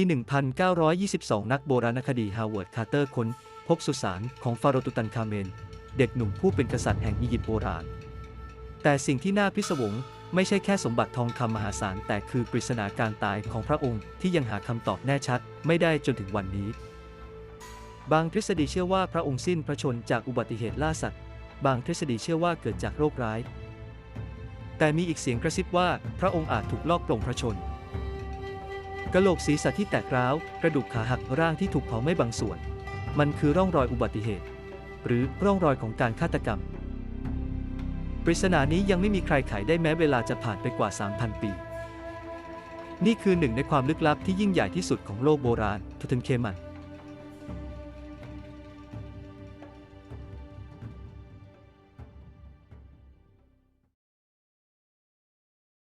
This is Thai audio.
ปี 1922 นักโบราณคดีฮาวเวิร์ด คาร์เตอร์ค้น พบสุสานของฟาโรตุตันคาเมน เด็กหนุ่มผู้เป็นกษัตริย์แห่งอียิปต์โบราณ แต่สิ่งที่น่าพิศวงไม่ใช่แค่สมบัติทองคำมหาศาล แต่คือปริศนาการตายของพระองค์ที่ยังหาคำตอบแน่ชัด ไม่ได้จนถึงวันนี้ บางทฤษฎีเชื่อว่าพระองค์สิ้นพระชนจากอุบัติเหตุล่าสัตว์ บางทฤษฎีเชื่อว่าเกิดจากโรคร้าย แต่มีอีกเสียงกระซิบว่าพระองค์อาจถูกลอบปลงพระชน กระโหลกศีรษะที่แตกร้าว กระดูกขาหักร่างที่ถูกเผาไหม้บางส่วน มันคือร่องรอยอุบัติเหตุ หรือร่องรอยของการฆาตกรรม ปริศนานี้ยังไม่มีใครไขได้แม้เวลาจะผ่านไปกว่า 3,000 ปี นี่คือหนึ่งในความลึกลับที่ยิ่งใหญ่ที่สุดของโลกโบราณทุตันเคมัน